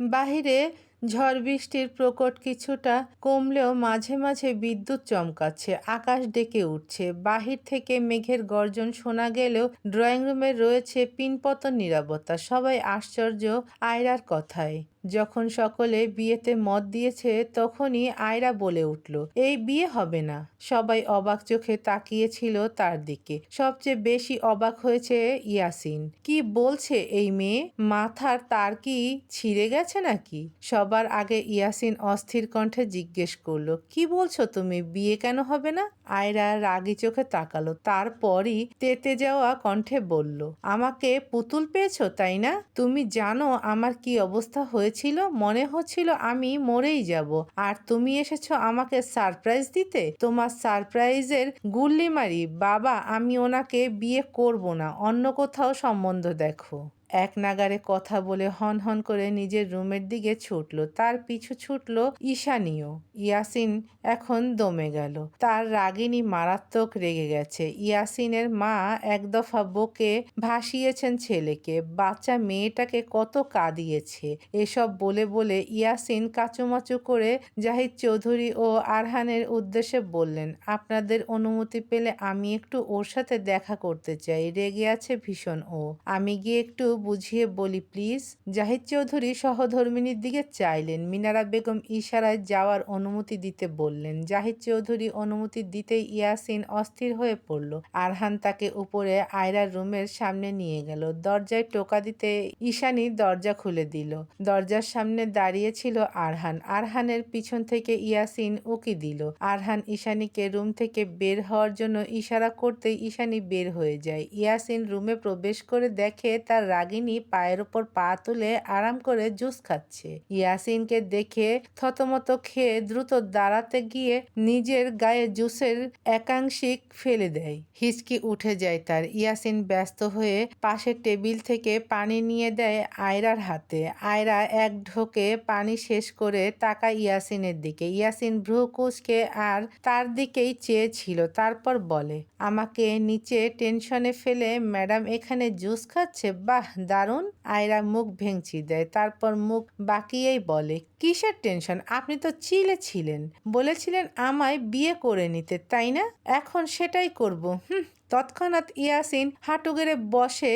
বাহিরে ঝড় বৃষ্টির প্রকট কিছুটা কমলেও মাঝে মাঝে বিদ্যুৎ চমকাচ্ছে, আকাশ ডেকে উঠছে। বাহির থেকে মেঘের গর্জন শোনা গেলেও ড্রয়িং রুমে রয়েছে পিনপতন নিরাপত্তা সবাই আশ্চর্য আয়রার কথায়। যখন সকলে বিয়েতে মত দিয়েছে তখনই আয়রা বলে উঠল, এই বিয়ে হবে না। সবাই অবাক চোখে তাকিয়েছিল তার দিকে। সবচেয়ে বেশি অবাক হয়েছে ইয়াসিন। কি বলছে এই মেয়ে? মাথার তার কি ছিঁড়ে গেছে নাকি? সবার আগে ইয়াসিন অস্থির কণ্ঠে জিজ্ঞেস করল, কি বলছো তুমি, বিয়ে কেন হবে না? আয়রা রাগি চোখে তাকালো, তারপরই তেতে যাওয়া কণ্ঠে বলল, আমাকে পুতুল পেয়েছ, তাই না? তুমি জানো আমার কি অবস্থা হয়েছিল মনে হচ্ছিল আমি মরেই যাব। আর তুমি এসেছ আমাকে সারপ্রাইজ দিতে? তোমার সারপ্রাইজের গুল্লি মারি বাবা, আমি ওনাকে বিয়ে করব না। অন্য কোথাও সম্বন্ধ দেখো। এক নাগারে কথা বলে হন হন করে নিজের রুমের দিকে ছুটল। তার পিছু ছুটল ঈশানীয় ইয়াসিন এখন দমে গেল। তার রাগিনী মারাত্মক রেগে গেছে। ইয়াসিনের মা এক দফা বকে ভাসিয়েছেন ছেলেকে। বাচ্চা মেয়েটাকে কত কাঁদিয়েছে। এসব বলে বলে ইয়াসিন কাচুমাচু করে জাহিদ চৌধুরী ও আরহানের উদ্দেশ্যে বললেন, আপনাদের অনুমতি পেলে আমি একটু ওর সাথে দেখা করতে চাই। রেগে আছে ভীষণ ও। আমি গিয়ে একটু বুঝিয়ে বলি, প্লিজ। জাহিদ চৌধুরী সহধর্মিনীর দিকে চাইলেন। মিনারা বেগম ইশারায় যাওয়ার অনুমতি দিতে বললেন। জাহিদ চৌধুরী অনুমতি দিতেই ইয়াসিন অস্থির হয়ে পড়ল। আরহান তাকে উপরে আয়রার রুমের সামনে নিয়ে গেল। দরজায় টোকা দিতে ঈশানী দরজা খুলে দিল। দরজার সামনে দাঁড়িয়ে ছিল আরহান। আরহানের পিছন থেকে ইয়াসিন উকি দিল। আরহান ঈশানীকে রুম থেকে বের হওয়ার জন্য ইশারা করতেই ঈশানী বের হয়ে যায়। ইয়াসিন রুমে প্রবেশ করে দেখে তার রাগিনী পায়ের ওপর পা তুলে আরাম করে জুস খাচ্ছে। ইয়াসিনকে দেখে থতমত খেয়ে দ্রুত দাঁড়াতে গিয়ে নিজের গায়ে জুসের একাংশিক ফেলে দেয়। হিচকি উঠে যায় তার। ইয়াসিন ব্যস্ত হয়ে পাশের টেবিল থেকে পানি নিয়ে দেয় আয়রার হাতে। আয়রা এক ঢোকে পানি শেষ করে তাকা ইয়াসিনের দিকে। ইয়াসিন ভ্রু কুচকে আর তার দিকেই চেয়েছিল তারপর বলে আমাকে নিচে টেনশনে ফেলে, ম্যাডাম, এখানে জুস খাচ্ছে? বাহ, দারুণ। আয়রা মুখ ভেঙচি দেয়, তারপর মুখ বাকিয়েই বলে, কিসের টেনশন? আপনি তো চিলে ছিলেন। বলেছিলেন আমায় বিয়ে করে নিতে, তাই না? এখন সেটাই করব, হুম। তৎক্ষণাৎ ইয়াসিন হাঁটু গেড়ে বসে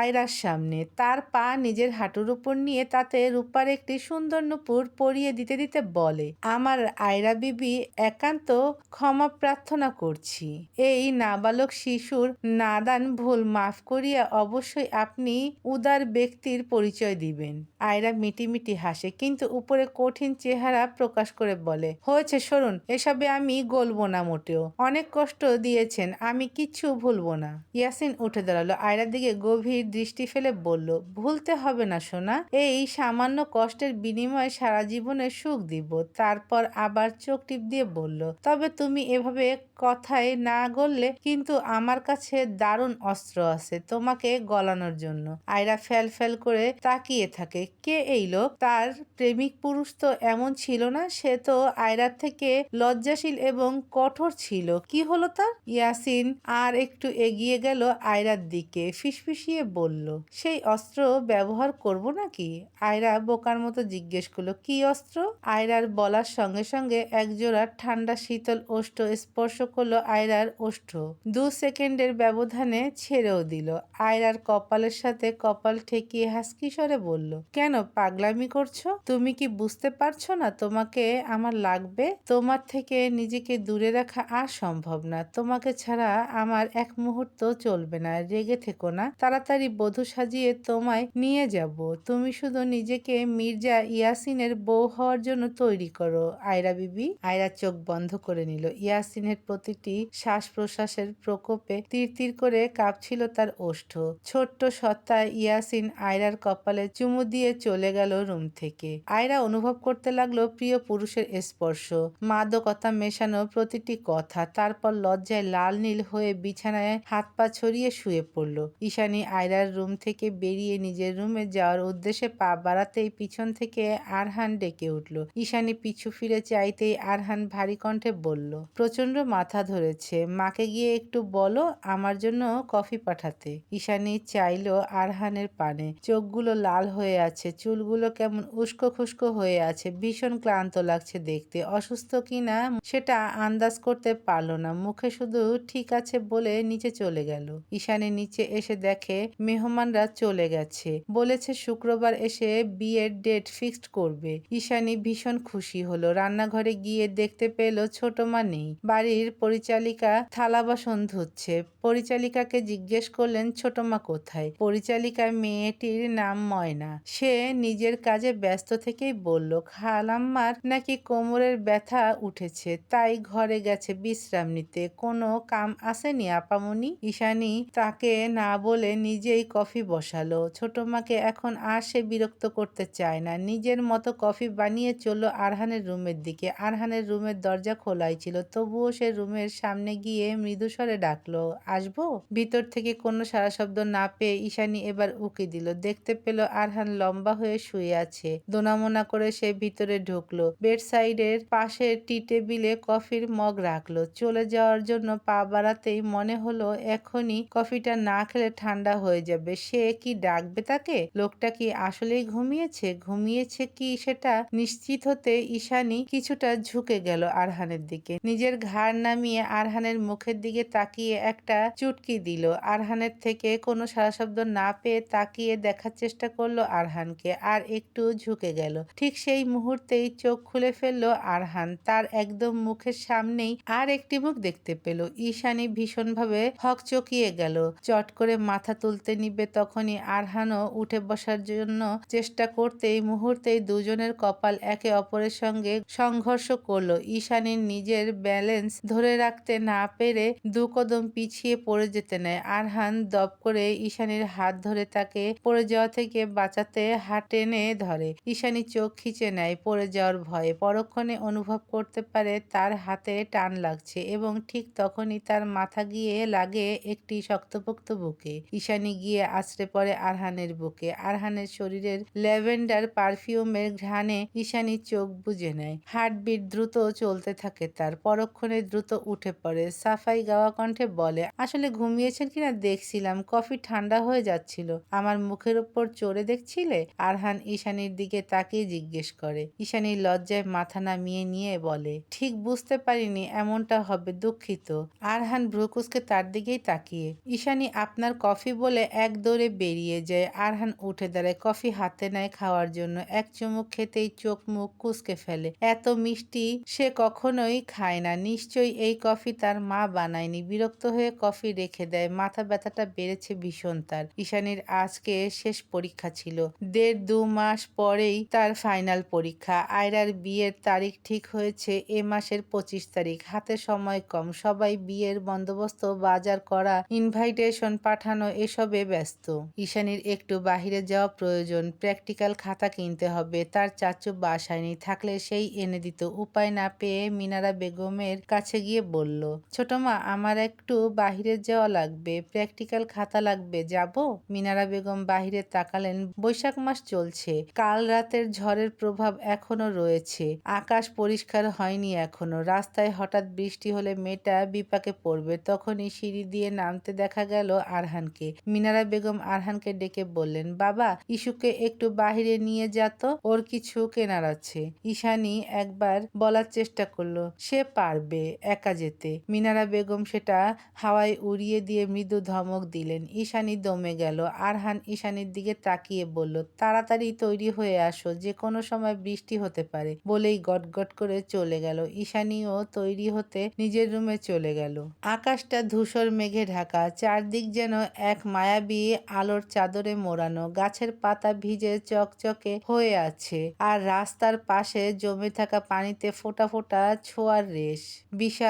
আয়রার সামনে। তার পা নিজের হাঁটুর উপর নিয়ে তাতে রূপার একটি সুন্দর নুপুর পরিয়ে দিতে দিতে বলে, আমার আয়রা বিবি, একান্ত ক্ষমা প্রার্থনা করছি। এই নাবালক শিশুর নাদান ভুল মাফ করিয়া অবশ্যই আপনি উদার ব্যক্তির পরিচয় দিবেন। আয়রা মিটিমিটি হাসে, কিন্তু উপরে কঠিন চেহারা প্রকাশ করে বলে, হয়েছে, সরুন, এসবে আমি গলবো না মোটেও। অনেক কষ্ট দিয়েছেন, আমি কিচ্ছু ভুলব না। ইয়াসিন উঠে দাঁড়াল আয়রার দিকে গভীর দৃষ্টি ফেলে বলল, ভুলতে হবে না, সোনা। এই সামান্য কষ্টের বিনিময়ে সারা জীবনে সুখ দিব। তারপর আবার চোখ টিপ দিয়ে বলল, তবে তুমি এভাবে কথায় না গললে কিন্তু আমার কাছে দারুণ অস্ত্র আছে তোমাকে গলানোর জন্য। আয়রা ফ্যাল ফ্যাল করে তাকিয়ে থাকে। কে এই লোক? তার প্রেমিক পুরুষ তো এমন ছিল না, সে তো আয়রার থেকে লজ্জাশীল এবং কঠোর ছিল। কি হলো তার? ইয়াসিন আর একটু এগিয়ে গেল আয়রার দিকে, ফিসফিসিয়ে বলল, সেই অস্ত্র ব্যবহার করব নাকি? আয়রা বোকার মতো জিজ্ঞেস করল, কি অস্ত্র? আয়রার বলার সঙ্গে সঙ্গে একজোড়া ঠান্ডা শীতল ওষ্ঠ স্পর্শ করল আয়রার ওষ্ঠ দু সেকেন্ডের ব্যবধানে ছেড়েও দিল। আয়রার কপালের সাথে কপাল ঠেকিয়ে হাসকি স্বরে বলল, কেন পাগলামি করছ? তুমি কি বুঝতে পারছ না তোমাকে আমার লাগবে? তোমার থেকে নিজেকে দূরে রাখা আর সম্ভব না। তোমাকে ছাড়া আমার এক মুহূর্ত চলবে না। রেগে থেকো না। তাড়াতাড়ি বধূ সাজিয়ে তোমায় নিয়ে যাব। তুমি শুধু নিজেকে মির্জা ইয়াসিনের বউ হওয়ার জন্য তৈরি করো। আয়রা বিবি? আয়রা চোখ বন্ধ করে নিল। ইয়াসিনের প্রতিটি শ্বাস প্রশ্বাসের প্রকোপে তীর তীর করে কাঁপছিল তার ওষ্ঠ। ছোট্ট সত্তা ইয়াসিন আয়রার কপালে চুমু দিয়ে চলে গেল রুম থেকে। আয়রা অনুভব করতে লাগল প্রিয় পুরুষের স্পর্শ। মাদকতা মেশানো প্রতিটি কথা তারপর লজ্জায় লাল নীল হয়ে বিছানায় হাত পা ছড়িয়ে শুয়ে পড়ল। ঈশানি আয়রার রুম থেকে বেরিয়ে নিজের রুমে যাওয়ার উদ্দেশ্যে পা বাড়াতেই পিছন থেকে আরহান ডেকে উঠল। ঈশানী পিছু ফিরে চাইতেই আরহান ভারী কণ্ঠে বলল প্রচণ্ড মাথা ধরেছে। মাকে গিয়ে একটু বলো, আমার জন্য কফি পাঠাতে। ঈশানী চাইলো আরহানের পানে। চোখগুলো লাল হয়ে আছে, চুলগুলো কেমন উস্কো খুস্কো হয়ে আছে, ভীষণ ক্লান্ত লাগছে দেখতে। অসুস্থ কিনা সেটা আন্দাজ করতে পারল না। মুখে শুধু ঠিক আছে বলে নিচে চলে গেল। ঈশানী নিচে এসে দেখে মেহমানরা চলে গেছে। বলেছে শুক্রবার এসে বিয়ের ডেট ফিক্সড করবে। ঈশানী ভীষণ খুশি হলো। রান্নাঘরে গিয়ে দেখতে পেল ছোট মা নেই। বাড়ির পরিচালিকা থালা বাসন ধুচ্ছে পরিচালিকাকে জিজ্ঞেস করলেন ছোটমা কোথায়? পরিচালিকা মেয়েটির নাম ময়না। সে নিজের কাজে ব্যস্ত থেকেই বলল, খালাম্মার নাকি কোমরের ব্যথা উঠেছে, তাই ঘরে গেছে বিশ্রাম নিতে। কোনো কাম আসেনি, আপামনি? ঈশানি তাকে না বলে নিজেই কফি বসালো। ছোট মাকে এখন আর সে বিরক্ত করতে চায় না। নিজের মতো কফি বানিয়ে চলল আরহানের রুমের দিকে। আরহানের রুমের দরজা খোলাই ছিল, তবুও সে রুমের সামনে গিয়ে মৃদুস্বরে ডাকলো, আসব? ভিতর থেকে কোনো সারা শব্দ না পেয়ে ঈশানী এবার উকি দিল। দেখতে পেল আরহান লম্বা হয়ে শুয়ে আছে। দোনামোনা করে সে ভিতরে ঢুকলো। বেড সাইডের পাশে টি টেবিলে কফির মগ রাখল। চলে যাওয়ার জন্য পা বাড়াতেই মনে হলো এখনই কফিটা না খেলে ঠান্ডা হয়ে যাবে। সে কি ডাকবে তাকে? লোকটা কি আসলেই ঘুমিয়েছে? ঘুমিয়েছে কি সেটা নিশ্চিত হতে ঈশানী কিছুটা ঝুঁকে গেল আরহানের দিকে। নিজের ঘাড় নামিয়ে আরহানের মুখের দিকে তাকিয়ে একটা চুটকি দিল। আরহানের থেকে কোনো সারা শব্দ না পেয়ে তাকিয়ে দেখার চেষ্টা করল আরহানকে, আর একটু ঝুঁকে গেল। ঠিক সেই মুহূর্তেই চোখ খুলে ফেলল আরহান। তার একদম মুখের সামনেই আর একটি মুখ দেখতে পেল। ঈশানী ভীষণভাবে হকচকিয়ে গেল। চট করে মাথা তুলতে নিবে তখনই আরহানও উঠে বসার জন্য চেষ্টা করতেই মুহূর্তেই দুজনের কপাল একে অপরের সঙ্গে সংঘর্ষ করল। ঈশানীর নিজের ব্যালেন্স ধরে রাখতে না পেরে দু কদম পিছিয়ে পড়ে যেতে নেয়। আরহান দপ করে ঈশানীর হাত ধরে তাকে পড়ে যাওয়া থেকে বাঁচাতে হাত টেনে ধরে। ঈশানী চোখ খিচে নেয় পড়ে যাওয়ার ভয়ে। পরক্ষণে অনুভব করতে পারে তার হাতে টান লাগছে এবং ঠিক তখনই তার মাথা গিয়ে লাগে একটি শক্তপোক্ত বুকে। ঈশানী গিয়ে আছড়ে পড়ে আরহানের বুকে। আরহানের শরীরের ল্যাভেন্ডার পারফিউমের ঘ্রাণে ঈশানী চোখ বুজে নেয়। হার্টবিট দ্রুত চলতে থাকে তার। পরক্ষণে দ্রুত উঠে পড়ে। সাফাই গাওয়া কণ্ঠে বলে, আসলে ঘুমিয়েছেন কিনা দেখছিলাম, কফি ঠান্ডা হয়ে যাচ্ছিল। আমার মুখের উপর চড়ে দেখছিলে? আরহান ঈশানীর দিকে তাকিয়ে জিজ্ঞেস করে। ঈশানীর লজ্জায় মাথা নামিয়ে নিয়ে বলে, ঠিক বুঝতে পারিনি, এমনটা হবে, দুঃখিত। আরহান ভ্রুকুসকে তার দিকেই তাকিয়ে, ঈশানী, আপনার কফি বলে এক দৌড়ে বেরিয়ে যায়। আরহান উঠে দাঁড়ায়, কফি হাতে নেয় খাওয়ার জন্য। এক চুমুক খেতেই চোখ মুখ কুসকে ফেলে। এত মিষ্টি সে কখনোই খায় না। নিশ্চয়ই এই কফি তার মা বানায়নি। বিরক্ত হয়ে কফি রেখে দেয়। মাথা ব্যথাটা বেড়েছে ভীষণ তার। ঈশানীর আজকে শেষ পরীক্ষা ছিল। দেড় দু মাস পরেই তার ফাইনাল পরীক্ষা। আয়রার বিয়ের তারিখ ঠিক হয়েছে এ মাসের পঁচিশ তারিখ। হাতে সময় কম। সবাই বিয়ের বন্দোবস্ত, বাজার করা ইনভাইটেশন পাঠানো এসবে ব্যস্ত। ঈশানীর একটু বাহিরে যাওয়া প্রয়োজন। প্র্যাকটিক্যাল খাতা কিনতে হবে। তার চাচু বাসায়নি থাকলে সেই এনে দিত। উপায় না পেয়ে মিনারা বেগমের কাছে গিয়ে বলল, ছোট মা, আমার একটু বাহিরে যাওয়া লাগবে প্র্যাকটিক্যাল খাতা লাগবে, যাব? মিনারা বেগম বাহিরে তাকালেন, বৈশাখ মাস চলছে, কাল রাতের ঝড়ের প্রভাব এখনও রয়েছে, আকাশ পরিষ্কার হয়নি এখনও, রাস্তায় হঠাৎ বৃষ্টি হলে মেয়েটা বিপাকে পড়বে, তখনই সিঁড়ি দিয়ে নামতে দেখা গেল আরহানকে, মিনারা বেগম আরহানকে ডেকে বললেন, বাবা ইস্যুকে একটু বাহিরে নিয়ে যাত ওর কিছু কেনার আছে। ঈশানী একবার বলার চেষ্টা করল, সে পারবে। একা যেতে। মিনারা বেগম সেটা হাওয়ায় উড়িয়ে দিয়ে মৃদু ধমক দিলেন। ঈশানি দমে গেল। আরহান ঈশানীর দিকে তাকিয়ে বলল, তাড়াতাড়ি তৈরি হয়ে আসো, যে কোনো সময় বৃষ্টি হতে পারে। বলেই গটগট করে চলে গেল। ঈশানিও তৈরি হতে নিজের রুমে চলে গেল। আকাশটা ধূসর মেঘে ঢাকা, চারদিক যেন এক মায়াবী আলোর চাদরে মোড়ানো। গাছের পাতা ভিজে চকচকে হয়ে আছে, আর রাস্তার পাশে জমে থাকা পানিতে ফোটা ফোটা ছোঁয়ার রেশ। বিশাল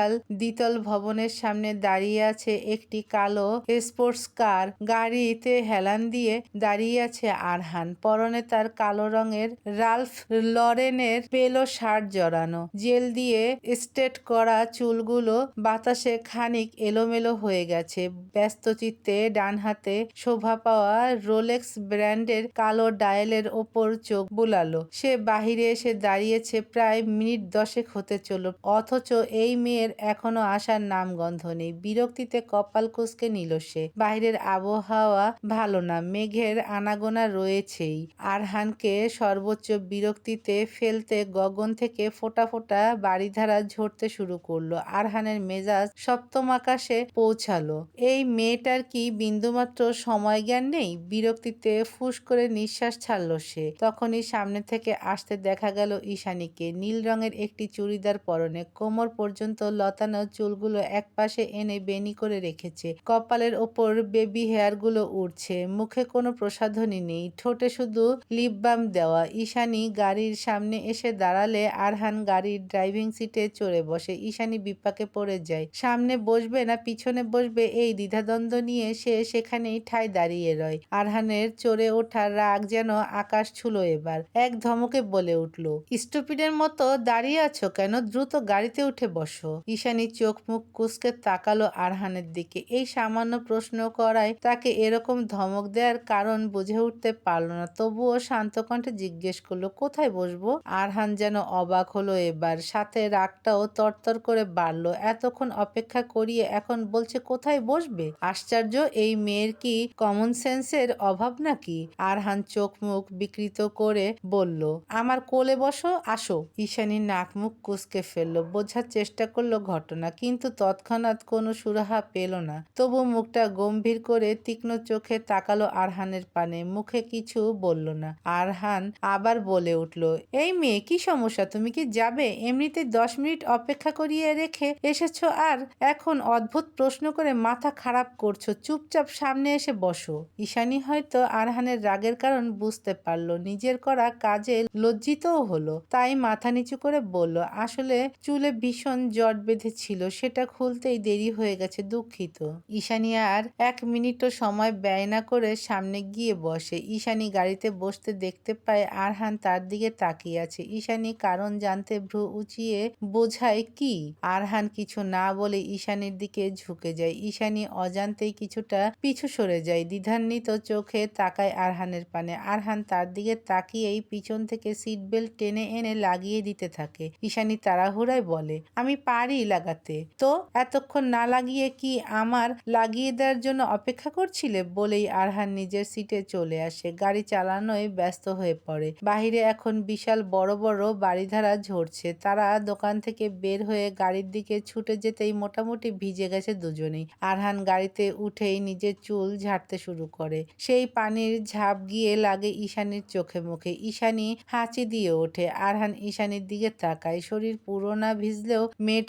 দ্বিতল ভবনের সামনে দাঁড়িয়ে আছে একটি কালো স্পোর্টস কার। গাড়িতে হেলান দিয়ে দাঁড়িয়ে আছে আরহান। পরনে তার কালো রঙের রালফ লরেনের পেল শার্ট জড়ানো। জেল দিয়ে স্ট্রেট করা চুলগুলো বাতাসে খানিক এলোমেলো হয়ে গেছে। ব্যস্ত চিত্তে ডান হাতে শোভা পাওয়া রোলেক্স ব্র্যান্ডের কালো ডায়ালের ওপর চোখ বুলালো। সে বাহিরে এসে দাঁড়িয়েছে প্রায় মিনিট দশেক হতে চলল। অথচ এই মেয়ে এর এখনও আসার নাম গন্ধ নেই। বিরক্তিতে কপাল কুঁচকে নিল সে। বাইরের আবহাওয়া ভালো না, মেঘের আনাগোনা রয়েছেই। আরহানকে সর্বোচ্চ বিরক্তিতে ফেলতে গগন থেকে ফোটা ফোটা বাড়িধারা ঝরতে শুরু করল। আরহানের মেজাজ সপ্তম আকাশে পৌঁছালো। এই মেয়েটার কি বিন্দুমাত্র সময় জ্ঞান নেই? বিরক্তিতে ফুস করে নিঃশ্বাস ছাড়লো সে। তখনই সামনে থেকে আসতে দেখা গেল ঈশানীকে। নীল রঙের একটি চুড়িদার পরনে কোমর পর্যন্ত লতানো চুলগুলো একপাশে এনে বেনি করে রেখেছে। কপালের ওপর বেবি হেয়ারগুলো উড়ছে। মুখে কোনো প্রসাধনী নেই। ঠোঁটে শুধু লিপ বাম দেওয়া। ঈশানী গাড়ির সামনে এসে দাঁড়ালে আরহান গাড়ির ড্রাইভিং সিটে চড়ে বসে। ঈশানী বিপাকে পড়ে যায়। সামনে বসবে না পিছনে বসবে এই দ্বিধাদ্বন্দ্ব নিয়ে সে সেখানেই ঠায় দাঁড়িয়ে রয়। আরহানের চড়ে ওঠার রাগ যেন আকাশ ছুলো এবার। এক ধমকে বলে উঠল, স্টুপিডের মতো দাঁড়িয়ে আছো কেন? দ্রুত গাড়িতে উঠে বসো। ঈশানী চোখ মুখ কুসকে তাকালো আরহানের দিকে। এই সামান্য প্রশ্ন করায় তাকে এরকম ধমক দেওয়ার কারণ বুঝে উঠতে পারল না। তবুও শান্ত কণ্ঠে জিজ্ঞেস করল, কোথায় বসবো? আরহান যেন অবাক হলো এবার। সাথে রাগটাও তরতর করে বাড়লো। এতক্ষণ অপেক্ষা করিয়ে এখন বলছে, কোথায় বসবে? আশ্চর্য, এই মেয়ের কি কমন সেন্সের অভাব নাকি? আরহান চোখ মুখ বিকৃত করে বলল, আমার কোলে বসো, আসো। ঈশানী নাক মুখ কুসকে ফেলল। বোঝার চেষ্টা করল ঘটনা, কিন্তু তৎক্ষণাৎ কোনো সুরাহা পেল না। তবু মুখটা গম্ভীর করে তীক্ষ্ণ চোখে তাকালো আরহানের পানে। মুখে কিছু বলল না। আরহান আবার বলে উঠল, এই মেয়ে, কি সমস্যা? তুমি কি যাবে? এমনিতে দশ মিনিট অপেক্ষা করিয়ে রেখে এসেছ আর এখন অদ্ভুত প্রশ্ন করে মাথা খারাপ করছ। চুপচাপ সামনে এসে বসো। ঈশানী হয়তো আরহানের রাগের কারণ বুঝতে পারল। নিজের করা কাজে লজ্জিতও হলো। তাই মাথা নিচু করে বলল, আসলে চুলে ভীষণ জট বেঁধেছিল সেটা খুলতেই দেরি হয়ে গেছে, দুঃখিত। ঈশানী আর এক মিনিটও সময় ব্যয় না করে সামনে গিয়ে বসে। ঈশানী গাড়িতে বসতে দেখতে পায় আরহান তার দিকে তাকিয়ে আছে। ঈশানি কারণ জানতে ভ্রু উঁচিয়ে বোঝায় কি? আরহান কিছু না বলে ঈশানীর দিকে ঝুঁকে যায়। ঈশানি অজান্তেই কিছুটা পিছু সরে যায়। দ্বিধান্বিত চোখে তাকায় আরহানের পানে। আরহান তার দিকে তাকিয়েই পিছন থেকে সিট বেল্ট টেনে এনে লাগিয়ে দিতে থাকে। ঈশানী তাড়াহুড়ায় বলে, আমি পারি লাগাতে। তো এতক্ষণ না লাগিয়ে কি আমার লাগিয়ে দেওয়ার জন্য অপেক্ষা করছিলে? বলেই আরহান নিজের সিটে চলে আসে। গাড়ি চালানোয় ব্যস্ত হয়ে পড়ে। বাহিরে এখন বিশাল বড় বড় বাড়িধারা ঝরছে। তারা দোকান থেকে বের হয়ে গাড়ির দিকে ছুটে যেতেই মোটামুটি ভিজে গেছে দুজনেই। আরহান গাড়িতে উঠেই নিজের চুল ঝাড়তে শুরু করে। সেই পানির ঝাঁপ গিয়ে লাগে ঈশানীর চোখে মুখে। ঈশানি হাঁচি দিয়ে ওঠে। আরহান ঈশানীর দিকে তাকায়। শরীর পুরো না ভিজলেও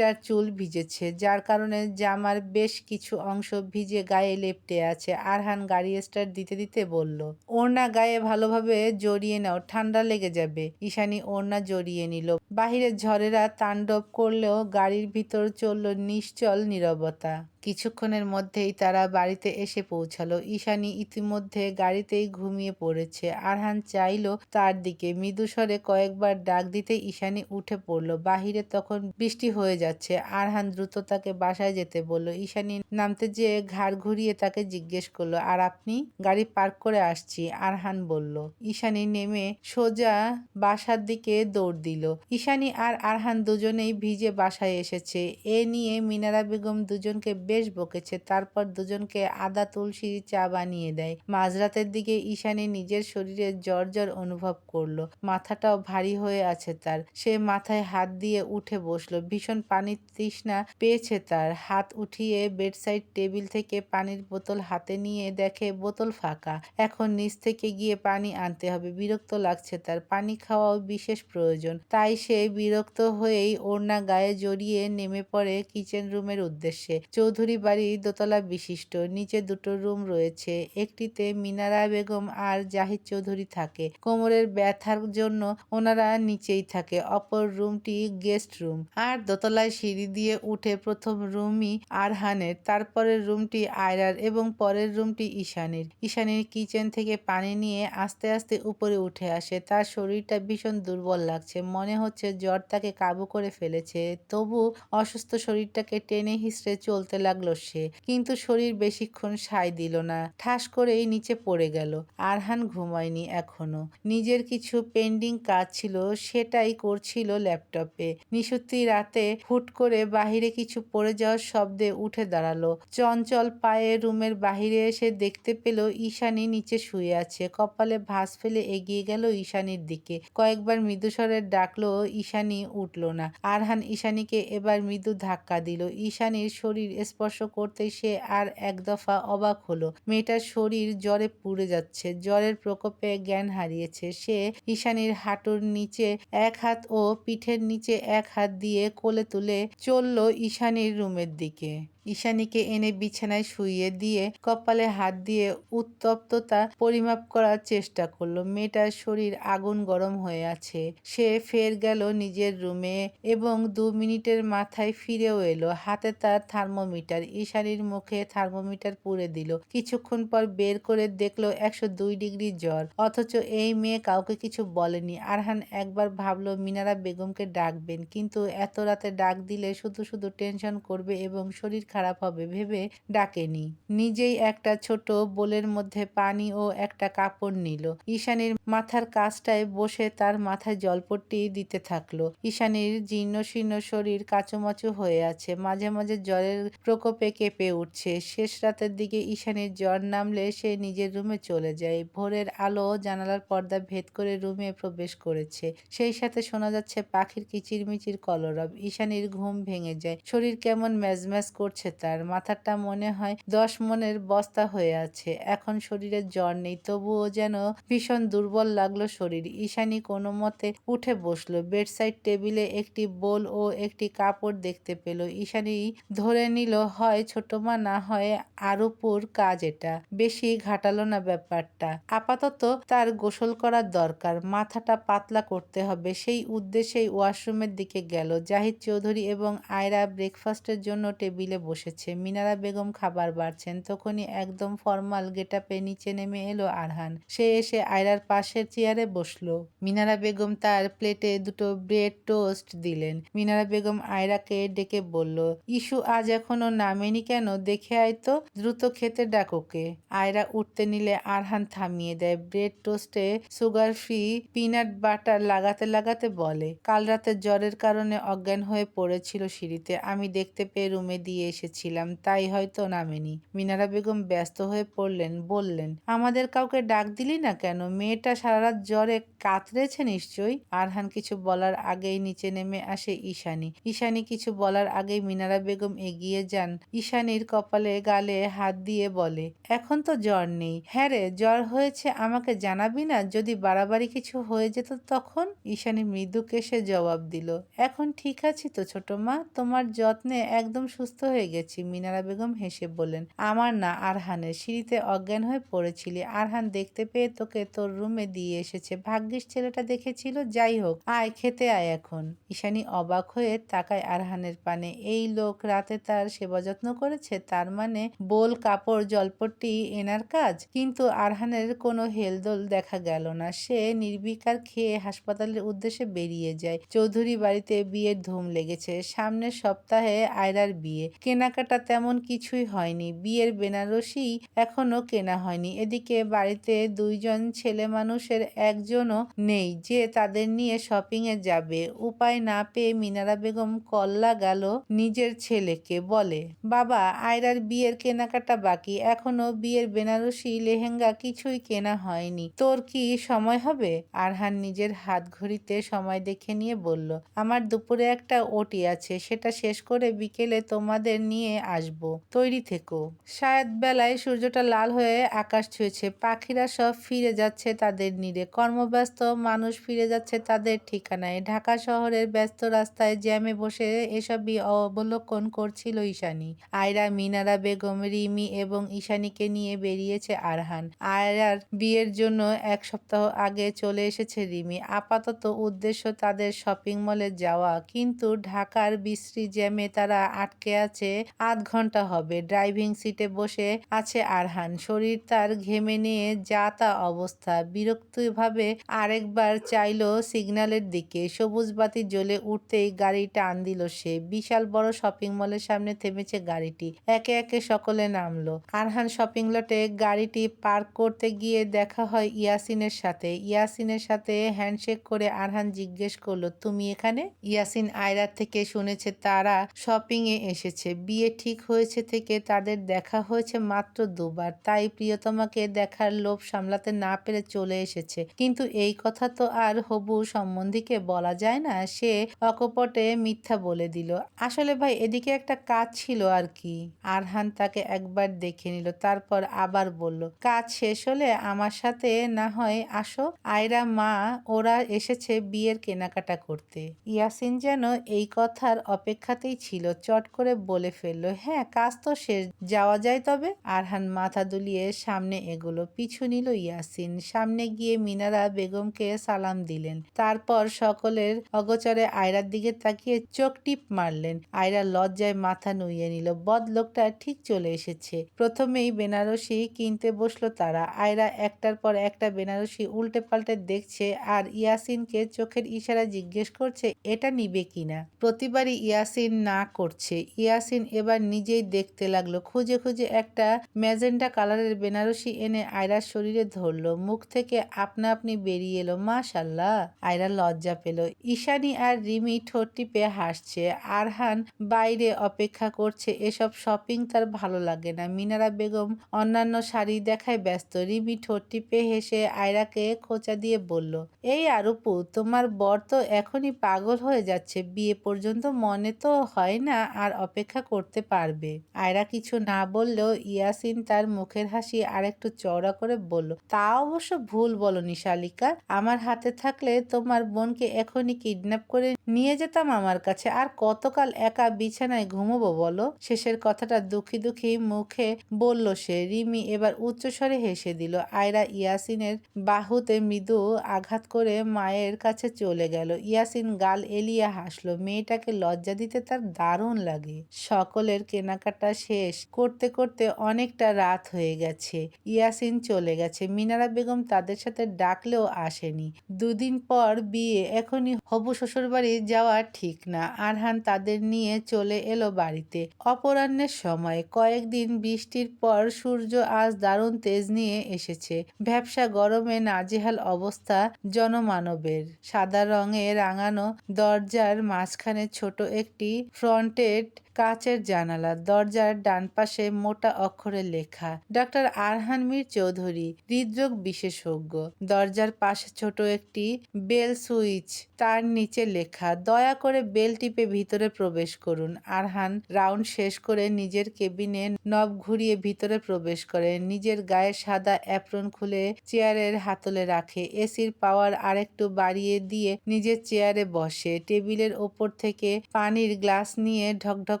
মেয়েটার চুল ভিজেছে, যার কারণে জামার বেশ কিছু অংশ ভিজে গায়ে লেপটে আছে। আরহান গাড়ি স্টার্ট দিতে দিতে বলল, ওড়না গায়ে ভালোভাবে জড়িয়ে নাও, ঠান্ডা লেগে যাবে। ঈশানি ওড়না জড়িয়ে নিল। বাহিরের ঝড়েরা তাণ্ডব করলেও গাড়ির ভিতর চলল নিশ্চল নীরবতা। কিছুক্ষণের মধ্যেই তারা বাড়িতে এসে পৌঁছালো। ঈশানী ইতিমধ্যে গাড়িতেই ঘুমিয়ে পড়েছে। আরহান চাইল তার দিকে। মৃদুস্বরে কয়েকবার ডাক দিতে ঈশানী উঠে পড়ল। বাহিরে তখন বৃষ্টি হয়ে যাচ্ছে। আরহান দ্রুত তাকে বাসায় যেতে বলল। ঈশানী নামতে যেয়ে ঘাড় ঘুরিয়ে তাকে জিজ্ঞেস করল, আর আপনি গাড়ি পার্ক করে আসছি? আরহান বলল। ঈশানী নেমে সোজা বাসার দিকে দৌড় দিল। ঈশানী আর আরহান দুজনেই ভিজে বাসায় এসেছে। এ নিয়ে মিনারা বেগম দুজনকে বেশ বকেছে। তারপর দুজনকে আদা তুলসী চা বানিয়ে দেয়। মাঝরাতের দিকে ঈশানী নিজের শরীরে জ্বর জ্বর অনুভব করল। মাথাটাও ভারী হয়ে আছে তার। সে মাথায় হাত দিয়ে উঠে বসল। ভীষণ পানির তৃষ্ণা পেয়েছে তার। হাত উঠিয়ে বেডসাইড টেবিল থেকে পানির বোতল হাতে নিয়ে দেখে বোতল ফাঁকা। এখন নিচ থেকে গিয়ে পানি আনতে হবে। বিরক্ত লাগছে তার। পানি খাওয়াও বিশেষ প্রয়োজন। তাই সে বিরক্ত হয়েই ওড়না গায়ে জড়িয়ে নেমে পড়ে কিচেন রুমের উদ্দেশ্যে। চৌধুরী বাড়ি দোতলা বিশিষ্ট। নিচে দুটো রুম রয়েছে। একটিতে মিনারা বেগম আর জাহিদ চৌধুরী থাকে। কোমরের ব্যথার জন্য ওনারা নিচেই থাকে। অপর রুমটি গেস্ট রুম। আর দোতলায় সিঁড়ি দিয়ে উঠে প্রথম রুমই আরহানের। তারপরের রুমটি আয়রার এবং পরের রুমটি ঈশানীর। ঈশানীর কিচেন থেকে পানি নিয়ে আস্তে আস্তে উপরে উঠে আসে। তার শরীরটা ভীষণ দুর্বল লাগছে। মনে হচ্ছে জ্বর তাকে কাবু করে ফেলেছে। তবু অসুস্থ শরীরটাকে টেনে হিসড়ে চলতে লাগল। লাগল সে, কিন্তু শরীর বেশিক্ষণ সায় দিল না। ঠাস করেই নিচে পড়ে গেল। আরহান ঘুমায়নি এখনও। নিজের কিছু পেন্ডিং কাজ ছিল, সেটাই করছিল ল্যাপটপে। নিশুতি রাতে হুট করে বাহিরে কিছু পড়ে যাওয়ার শব্দে উঠে দাঁড়াল। চঞ্চল পায়ে রুমের বাহিরে এসে দেখতে পেল ঈশানী নিচে শুয়ে আছে। কপালে ভাঁজ ফেলে এগিয়ে গেল ঈশানীর দিকে। কয়েকবার মৃদুস্বরে ডাকলো, ঈশানী উঠল না। আরহান ঈশানীকে এবার মৃদু ধাক্কা দিল। ঈশানীর শরীর স্পর্শ করতেই সে আর এক দফা অবাক হলো। মেয়েটার শরীর জ্বরে পুড়ে যাচ্ছে, জ্বরের প্রকোপে জ্ঞান হারিয়েছে। সে ঈশানীর হাঁটুর নিচে এক হাত ও পিঠের নিচে এক হাত দিয়ে কোলে তুলে চলল ঈশানীর রুমের দিকে। ঈশানীকে এনে বিছানায় শুইয়ে দিয়ে কপালে হাত দিয়ে উত্তপ্ততা পরিমাপ করার চেষ্টা করল। মেয়েটার শরীর আগুন গরম হয়ে আছে। সে ফের গেল নিজের রুমে এবং দু মিনিটের মাথায় ফিরেও এলো। হাতে তার থার্মোমিটার। ঈশানীর মুখে থার্মোমিটার পুড়ে দিল। কিছুক্ষণ পর বের করে দেখল একশো দুই ডিগ্রি জ্বর। অথচ এই মেয়ে কাউকে কিছু বলেনি। আরহান একবার ভাবলো, মিনারা বেগমকে ডাকবেন। কিন্তু এত রাতে ডাক দিলে শুধু শুধু টেনশন করবে এবং শরীর খারাপ হবে ভেবে ডাকেনি। নিজেই একটা ছোট বোলের মধ্যে পানি ও একটা কাপড় নিল। ঈশানীর মাথার কাছটায় বসে তার মাথায় জলপট্টি দিতে থাকল। ঈশানীর জীর্ণ শীর্ণ শরীর কাচুমাচু হয়ে আছে। মাঝে মাঝে জ্বরের প্রকোপে কেঁপে উঠছে। শেষ রাতের দিকে ঈশানীর জ্বর নামলে সে নিজের রুমে চলে যায়। ভোরের আলো জানালার পর্দা ভেদ করে রুমে প্রবেশ করেছে। সেই সাথে শোনা যাচ্ছে পাখির কিচিরমিচির কলরব। ঈশানীর ঘুম ভেঙে যায়। শরীর কেমন ম্যাজম্যাজ করছে তার। মাথাটা মনে হয় দশ মনের বস্তা হয়ে আছে। এখন শরীরে জ্বর নেই, তবুও যেন ভীষণ দুর্বল লাগল শরীর। ঈশানী কোনো মতে উঠে বসল। বেডসাইড টেবিলে একটি বোল ও একটি কাপড় দেখতে পেল। ঈশানী ধরে নিল, হয় ছোট মা, না হয় আরুপুর কাজ এটা। বেশি ঘাটালো না ব্যাপারটা। আপাতত তার গোসল করার দরকার। মাথাটা পাতলা করতে হবে। সেই উদ্দেশ্যেই ওয়াশরুমের দিকে গেল। জাহিদ চৌধুরী এবং আয়রা ব্রেকফাস্টের জন্য টেবিলে বসেছে। মিনারা বেগম খাবার বাড়ছেন। তখনই একদম ফর্মাল গেটাপে নিচে নেমে এলো আরহান। সে এসে আয়রার পাশের চেয়ারে বসল। মিনারা বেগম তার প্লেটে দুটো ব্রেড টোস্ট দিলেন। মিনারা বেগম আয়রাকে ডেকে বলল ইস্যু আজ এখনও নামেনি কেন? দেখে আয় তো, দ্রুত খেতে ডাকোকে আয়রা উঠতে নিলে আরহান থামিয়ে দেয়। ব্রেড টোস্টে সুগার ফ্রি পিনাট বাটার লাগাতে লাগাতে বলে, কাল রাতে জ্বরের কারণে অজ্ঞান হয়ে পড়েছিল সিঁড়িতে। আমি দেখতে পেয়ে রুমে দিয়ে এসেছিলাম, তাই হয়তো নামেনি। মিনারা বেগম ব্যস্ত হয়ে পড়লেন, বললেন, আমাদের কাউকে ডাক দিলি না কেন? মেয়েটা সারা রাত জ্বরে কাতরেছে নিশ্চয়ই? আরহান কিছু বলার আগেই নিচে নেমে আসে ঈশানি। ঈশানি কিছু বলার আগেই মিনারা বেগম এগিয়ে যান। ঈশানির কপালে গালে হাত দিয়ে বলে, এখন তো জ্বর নেই। হ্যাঁ রে, জ্বর হয়েছে, আমাকে জানাবি না? যদি বাড়াবাড়ি কিছু হয়ে যেত তখন? ঈশানি মৃদু কেসে জবাব দিল, এখন ঠিক আছি তো ছোট মা, তোমার যত্নে একদম সুস্থ হয়ে গেছি। মিনারা বেগম হেসে বললেন, আমার না আরহানের সিঁড়িতে অজ্ঞান হয়ে পড়েছিলি। আরহান দেখতে পেয়ে তোকে তোর রুমে দিয়ে এসেছে। ভাগ্যিস ছেলেটা দেখেছিল। যাই হোক, আয়, খেতে আয় এখন। ঈশানী অবাক হয়ে তাকায় আরহানের পানে। এই লোক রাতে তার সেবা যত্ন করেছে? তার মানে বোল, কাপড়, জলপট্টি এনার কাজ? কিন্তু আরহানের কোনো হেলদোল দেখা গেল না। সে নির্বিকার খেয়ে হাসপাতালের উদ্দেশ্যে বেরিয়ে যায়। চৌধুরী বাড়িতে বিয়ের ধুম লেগেছে। সামনের সপ্তাহে আয়রার বিয়ে। কেনাকাটা তেমন কিছুই হয়নি। বিয়ের বেনারসি এখনও কেনা হয়নি। এদিকে বাড়িতে দুইজন ছেলে মানুষের একজনও নেই যে তাদের নিয়ে শপিং এ যাবে। উপায় না পেয়ে মিনারা বেগম কল গেল নিজের ছেলেকে, বলে, বাবা, আয়রার বিয়ের কেনাকাটা বাকি। এখনও বিয়ের বেনারসি, লেহেঙ্গা কিছুই কেনা হয়নি। তোর কি সময় হবে? আরহান নিজের হাত ঘড়িতে সময় দেখে নিয়ে বলল, আমার দুপুরে একটা ওটি আছে। সেটা শেষ করে বিকেলে তোমাদের নিয়ে আসব। তৈরি থেকো। সায়াদ বেলায় সূর্যটা লাল হয়ে আকাশ ছুঁয়েছে। পাখিরা সব ফিরে যাচ্ছে তাদের নিরে। কর্মব্যস্ত মানুষ ফিরে যাচ্ছে তাদের ঠিকানায়। ঢাকা শহরের ব্যস্ত রাস্তায় জ্যামে বসে এসবই অবলোকন করছিল ঈশানী। আয়রা, মিনারা, বেগম, রিমি এবং ঈশানীকে নিয়ে বেরিয়েছে আরহান। আয়রার বিয়ের জন্য এক সপ্তাহ আগে চলে এসেছে রিমি। আপাতত উদ্দেশ্য তাদের শপিং মলে যাওয়া। কিন্তু ঢাকার বিশ্রী জ্যামে তারা আটকে আছে আধ ঘণ্টা হবে। ড্রাইভিং সিটে বসে আছে আরহান। শরীর তার ঘেমে নিয়ে যা তা অবস্থা। বিরক্তিভাবে আরেকবার চাইলো সিগন্যালের দিকে। সবুজ বাতি জ্বলে উঠতেই গাড়ি টান দিল সে। বিশাল বড় শপিং মলের সামনে থেমেছে গাড়িটি। একে একে সকলে নামলো। আরহান শপিং লটে গাড়িটি পার্ক করতে গিয়ে দেখা হয় ইয়াসিনের সাথে। ইয়াসিনের সাথে হ্যান্ডশেক করে আরহান জিজ্ঞেস করল, তুমি এখানে? ইয়াসিন আয়রার থেকে শুনেছে, তারা শপিং এ এসেছে। বিয়ে ঠিক হয়েছে থেকে তাদের দেখা হয়েছে মাত্র দুবার। তাই প্রিয়তমাকে দেখার লোভ সামলাতে না পেরে চলে এসেছে। কিন্তু এই কথা তো আর হবু সম্বন্ধীকে বলা যায় না। সে অকপটে মিথ্যা বলে দিল। আসলে ভাই, এদিকে একটা কাজ ছিল আর কি। আরহান তাকে একবার দেখে নিল, তারপর আবার বলল, কাজ শেষ হলে আমার সাথে না হয়, আসো। আয়রা, মা, ওরা এসেছে বিয়ের কেনাকাটা করতে। ইয়াসিন যেন এই কথার অপেক্ষাতেই ছিল, চট করে বলে ফেলল। হ্যাঁ কাজ তো শেষ, যাওয়া যায় তবে। আরহান মাথা দুলিয়ে সামনে এগোলো। পিছু নিল ইয়াসিন। সামনে গিয়ে মিনারা বেগমকে সালাম দিলেন। তারপর সকলের অগোচরে আয়রার দিকে তাকিয়ে চোখ টিপ মারলেন। আয়রা লজ্জায় মাথা নুইয়ে নিল। বদ লোকটা ঠিক চলে এসেছে। প্রথমেই বেনারসি কিনতে বসল তারা। আয়রা একটার পর একটা বেনারসি উল্টে পাল্টে দেখছে আর ইয়াসিনকে চোখের ইশারা জিজ্ঞেস করছে, এটা নিবে কিনা? প্রতিবারই ইয়াসিন না করছে। ইয়াসিন এবার নিজেই দেখতে লাগল। খুঁজে খুঁজে একটা ম্যাজেন্টা কালারের বেনারসি এনে আয়রার শরীরে ধরলো। মুখ থেকে আপনা আপনি বেরিয়ে এলো। মাশাল্লাহ! আয়রা লজ্জা পেল। ঈশানী আর রিমি ঠোঁট টিপে হাসছে। আরহান বাইরে অপেক্ষা করছে। এসব শপিং তার ভালো লাগে না। মিনারা বেগম অন্যান্য শাড়ি দেখায় ব্যস্ত। রিমি ঠোঁট টিপে হেসে আয়রাকে খোঁচা দিয়ে বলল, এই আরুপু, তোমার বর তো এখনই পাগল হয়ে যাচ্ছে। বিয়ে পর্যন্ত মনে তো হয় না আর অপেক্ষা করতে পারবে। আয়রা কিছু না বললেও ইয়াসিন তার মুখের হাসি আরেকটু চওড়া করে বলল, তা অবশ্য ভুল বলনি শালিকা আমার হাতে থাকলে তোমার বোনকে এখনই কিডন্যাপ করে নিয়ে যেতাম আমার কাছে। আর কতকাল একা বিছানায় ঘুমোবো বলো? শেষের কথাটা দুঃখী দুঃখী মুখে বলল সে। রিমি এবার উচ্চস্বরে হেসে দিল। আয়রা ইয়াসিনের বাহুতে মৃদু আঘাত করে মায়ের কাছে চলে গেল। ইয়াসিন গাল এলিয়ে হাসলো। মেয়েটাকে লজ্জা দিতে তার দারুণ লাগে। সকলের কেনাকাটা শেষ করতে করতে অনেকটা রাত হয়ে গেছে। ইয়াসিন চলে গেছে। মিনারা বেগম তাদের সাথে ডাকলেও আসেনি। দুদিন পর বিয়ে, এখনই হবু শ্বশুরবাড়ি যাওয়া ঠিক না। আরহান তাদের নিয়ে চলে এলো বাড়িতে। অপরাহ্নের সময় কয়েকদিন বৃষ্টির পর সূর্য আজ দারুণ তেজ নিয়ে এসেছে। ব্যবসা গরমে নাজেহাল অবস্থা জনমানবের। সাদা রঙে রাঙানো দরজার মাঝখানে ছোট একটি ফ্রন্টেড কাচের জানালা, দরজার ডান পাশে মোটা অক্ষরে লেখা ডক্টর আরহান মীর চৌধুরী, হৃদরোগ বিশেষজ্ঞ। দরজার পাশে ছোট একটি বেল সুইচ, তার নিচে লেখা, দয়া করে বেল টিপে ভিতরে প্রবেশ করুন। আরহান রাউন্ড শেষ করে নিজের কেবিনে নব ঘুরিয়ে ভিতরে প্রবেশ করে, নিজের গায়ে সাদা অ্যাপ্রন খুলে চেয়ারের হাতলে রাখে, এসির পাওয়ার আরেকটু বাড়িয়ে দিয়ে নিজের চেয়ারে বসে, টেবিলের ওপর থেকে পানির গ্লাস নিয়ে ঢকঢক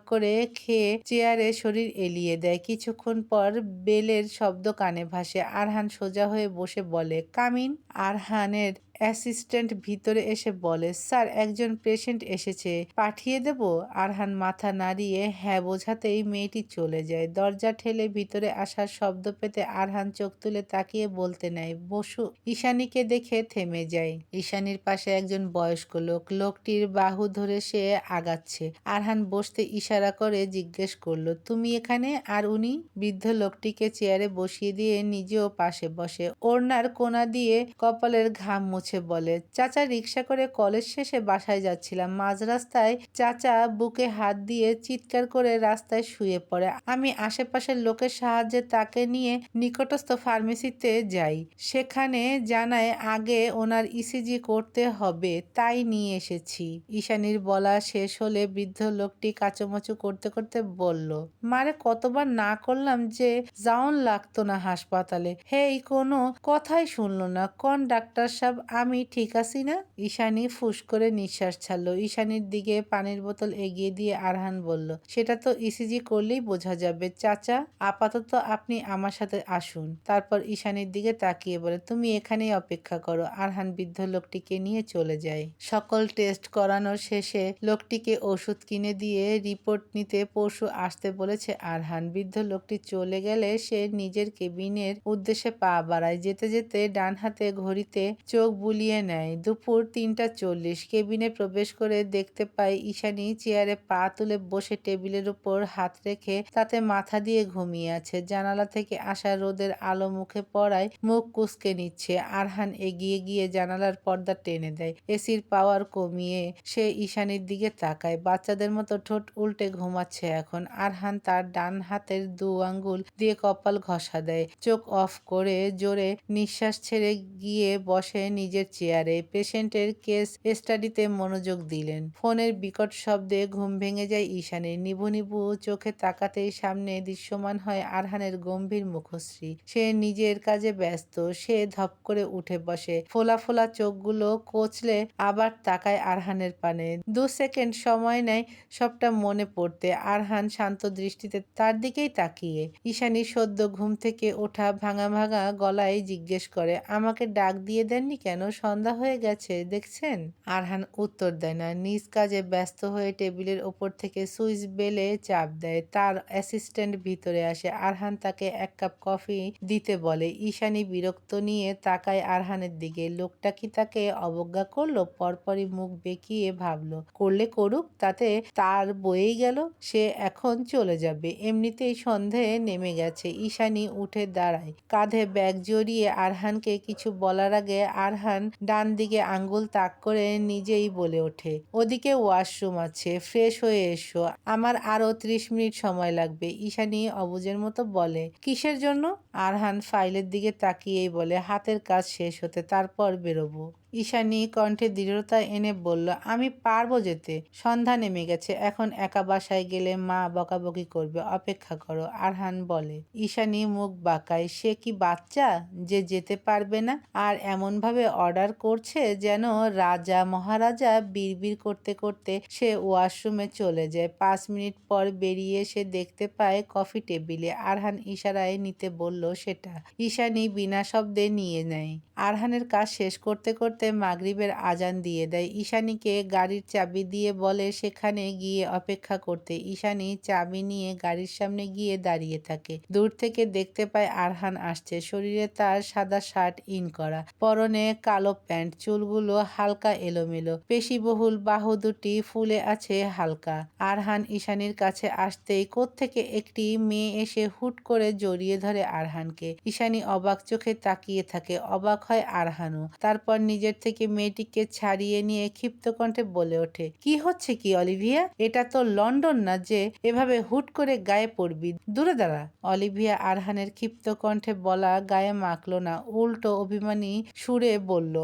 করে খেয়ে চেয়ারে শরীর এলিয়ে দেয়। কিছুক্ষণ পর বেলের শব্দ কানে ভাসে। আরহান সোজা হয়ে বসে বলে, কামিন, আরহানের অ্যাসিস্ট্যান্ট ভিতরে এসে বলে, স্যার, একজন পেশেন্ট এসেছে। পাঠিয়ে দেব? আরহান মাথা নাড়িয়ে হ্যাঁ বোঝাতেই মেয়েটি চলে যায়। দরজা ঠেলে ভিতরে আসার শব্দ পেতে আরহান চোখ তুলে তাকিয়ে বলতে নেয়, বসু। ঈশানীকে দেখে থেমে যায়। ঈশানীর পাশে একজন বয়স্ক লোক। লোকটির বাহু ধরে সে আগাচ্ছে। আরহান বসতে ইশারা করে জিজ্ঞেস করল, তুমি এখানে? আর উনি বৃদ্ধ লোকটিকে চেয়ারে বসিয়ে দিয়ে নিজেও পাশে বসে। ওড়নার কোনা দিয়ে কপালের ঘাম মুছে বলে। চাচা রিক্সা করে কলেজ শেষে বাসায় যাচ্ছিলাম। মাঝ রাস্তায় চাচা বুকে হাত দিয়ে চিৎকার করে রাস্তায় শুয়ে পড়ে। আমি আশেপাশের লোকের সাহায্যে তাকে নিয়ে নিকটস্থ ফার্মেসিতে যাই। সেখানে জানায়, আগে ওনার ইসিজি করতে হবে, তাই নিয়ে এসেছি। ঈশানীর বলা শেষ হলে বৃদ্ধ লোকটি কাচুমাচু করতে করতে বলল, মারে, কতবার না করলাম যে যাওন লাগতো না হাসপাতালে। হেই, কোনো কথাই শুনলো না। কোন ডাক্তার সাহেব আমি ঠিক আছি না? ঈশানী ফুস করে নিঃশ্বাস ছাড়লো। ঈশানীর দিকে পানির বোতল এগিয়ে দিয়ে আরহান বলল, সেটা তো ইসিজি করলেই বোঝা যাবে। চাচা, আপাতত আপনি আমার সাথে আসুন। তারপর ঈশানীর দিকে তাকিয়ে বলে, তুমি এখানেই অপেক্ষা করো। আরহান বৃদ্ধ লোকটিকে নিয়ে চলে যায়। সকল টেস্ট করানোর শেষে লোকটিকে ওষুধ কিনে দিয়ে রিপোর্ট নিতে পরশু আসতে বলেছে আরহান। বৃদ্ধ লোকটি চলে গেলে সে নিজের কেবিনের উদ্দেশ্যে পা বাড়ায়। যেতে যেতে ডান হাতে ঘড়িতে চোখ বুলিয়ে নেয়। দুপুর তিনটা চল্লিশ। কেবিনে প্রবেশ করে দেখতে পায় ঈশানী চেয়ারে পা তুলে বসে টেবিলের উপর হাত রেখে তাতে মাথা দিয়ে ঘুমিয়ে আছে। জানালা থেকে আসা রোদের আলো মুখে পড়ায় মুখ কুসকে নিচ্ছে। আরহান এগিয়ে গিয়ে জানালার পর্দা টেনে দেয়। এসির পাওয়ার কমিয়ে সে ঈশানীর দিকে তাকায়। বাচ্চাদের মতো ঠোঁট উল্টে ঘুমাচ্ছে এখন। আরহান তার ডান হাতের দু আঙ্গুল দিয়ে কপাল ঘষা দেয়। চোখ অফ করে জোরে নিঃশ্বাস ছেড়ে গিয়ে বসে নিজের চেয়ারে পেশেন্টের কেস স্টাডিতে মনোযোগ দিলেন। ফোনের বিকট শব্দে ঘুম ভেঙে যায় ঈশানের নিভু নিভু চোখে তাকাতেই সামনে দৃশ্যমান হয় আরহানের গম্ভীর মুখশ্রী। সে নিজের কাজে ব্যস্ত, সে ধপ করে উঠে বসে। ফোলা ফোলা চোখগুলো কোচলে আবার তাকায় আরহানের পানে। দু সেকেন্ড সময় নেয় সবটা মনে পড়তে, আরহান শান্ত দৃষ্টিতে তার দিকেই তাকিয়ে। ঈশানী সদ্য ঘুম থেকে ওঠা ভাঙা ভাঙা গলায় জিজ্ঞেস করে, আমাকে ডাক দিয়ে দেননি কেন? সন্ধ্যা হয়ে গেছে, দেখছেন? আরহান উত্তর দেয় না। নিজ কাজে ব্যস্ত হয়ে টেবিলের ওপর থেকে সুইচ বেলে চাপ দেয়। তার অ্যাসিস্ট্যান্ট ভিতরে আসে। আরহান তাকে এক কাপ কফি দিতে বলে। ঈশানী বিরক্ত নিয়ে তাকায় আরহানের দিকে। লোকটা কি তাকে অবজ্ঞা করল? পরপরই মুখ বেঁকিয়ে ভাবলো, করলে করুক, তাতে তার বয়েই গেল, সে এখন চলে যাবে। এমনিতেই সন্ধে নেমে গেছে। ঈশানি উঠে দাঁড়ায়। কাঁধে ব্যাগ জড়িয়ে আরহানকে কিছু বলার আগে আরহান ডান দিকে আঙ্গুল তাক করে নিজেই বলে ওঠে, ওদিকে ওয়াশরুম আছে, ফ্রেশ হয়ে এসো। আমার আরও ত্রিশ মিনিট সময় লাগবে, ঈশানি অবুজের মতো বলে। কিসের জন্য? আরহান ফাইলের দিকে তাকিয়েই বলে, হাতের কাজ শেষ হতে তারপর বেরোবো। ঈশানী কণ্ঠে দৃঢ়তা এনে বলল, আমি পারব যেতে। সন্ধ্যা নেমে গেছে। এখন একা বাসায় গেলে মা বকাবকি করবে। অপেক্ষা করো। আরহান বলে। ঈশানী মুখ বাঁকায়, সে কি বাচ্চা যে যেতে পারবে না? আর এমনভাবে অর্ডার করছে যেন রাজা মহারাজা বিড়বিড় করতে করতে সে ওয়াশরুমে চলে যায়। পাঁচ মিনিট পর বেরিয়ে সে দেখতে পায় কফি টেবিলে। আরহান ইশারায় নিতে বলল সেটা। ঈশানী বিনা শব্দে নিয়ে নেয়। আরহানের কাজ শেষ করতে করতে মাগরিবের আজান দিয়ে দেয়। ঈশানীকে গাড়ির চাবি দিয়ে বলে, সেখানে গিয়ে অপেক্ষা করতে। ঈশানী চাবি নিয়ে গাড়ির সামনে গিয়ে দাঁড়িয়ে থাকে। দূর থেকে দেখতে পায় আরহান আসছে। শরীরে তার সাদা শার্ট ইন করা, পরনে কালো প্যান্ট, চুলগুলো হালকা এলোমেলো। পেশিবহুল বাহু দুটি ফুলে আছে হালকা। আরহান ঈশানীর কাছে আসতেই কোত্থেকে একটি মেয়ে এসে হুট করে জড়িয়ে ধরে আরহানকে। ঈশানী অবাক চোখে তাকিয়ে থাকে। অবাক হয় আরহানও। তারপর নিজের থেকে মেয়েটিকে ছাড়িয়ে নিয়ে ক্ষিপ্ত কণ্ঠে বলে ওঠে, কি হচ্ছে কি, অলিভিয়া? এটা তো লন্ডন না যে এভাবে হুট করে গায়ে পড়বি। দূরে দাঁড়া। অলিভিয়া আরহানের ক্ষিপ্ত কণ্ঠে বলা গায়ে মাখলো না, উল্টো অভিমানী সুরে বলল,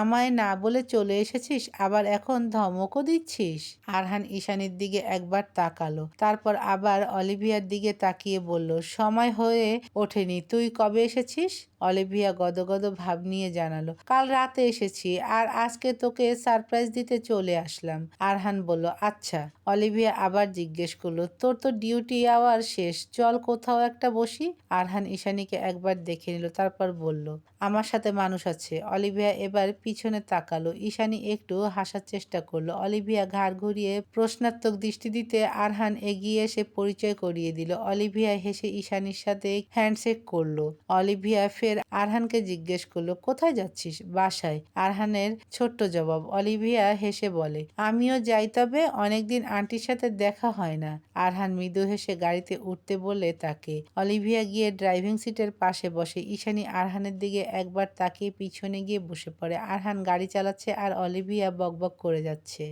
আমায় না বলে চলে এসেছিস, আবার এখন ধমকও দিচ্ছিস? আরহান ঈশানীর দিকে একবার তাকালো, তারপর আবার অলিভিয়ার দিকে তাকিয়ে বলল, সময় হয়ে ওঠেনি, তুই কবে এসেছিস? অলিভিয়া গদগদ ভাব নিয়ে জানালো, কাল রাতে এসেছি আর আজকে তোকে সারপ্রাইজ দিতে চলে আসলাম। আরহান বলল আচ্ছা। অলিভিয়া আবার জিজ্ঞেস করল, তোর তো ডিউটি আওয়ার শেষ, চল কোথাও একটা বসি? আরহান ঈশানীকে একবার দেখে নিল, তারপর বলল, আমার সাথে মানুষ আছে। অলিভিয়া এবার পিছনে তাকালো, ঈশানী একটু হাসার চেষ্টা করল, অলিভিয়া ঘাড় ঘুরিয়ে প্রশ্নাত্মক দৃষ্টি দিতে আরহান এগিয়ে এসে পরিচয় করিয়ে দিল, অলিভিয়া হেসে ঈশানীর সাথে হ্যান্ডশেক করল, অলিভিয়া ফের আরহানকে জিজ্ঞেস করল, কোথায় যাচ্ছিস? বাসায়। আরহানের ছোট্ট জবাব, অলিভিয়া হেসে বলে, আমিও যাই তবে অনেকদিন আন্টির সাথে দেখা হয় না। আরহান মৃদু হেসে গাড়িতে উঠতে বলে তাকে, অলিভিয়া গিয়ে ড্রাইভিং সিটের পাশে বসে। ঈশানী আরহানের দিকে একবার তাকিয়ে পিছনে গিয়ে বসে পড়ে। আরহান গাড়ি চালাচ্ছে আর অলিভিয়া বকবক করে যাচ্ছে।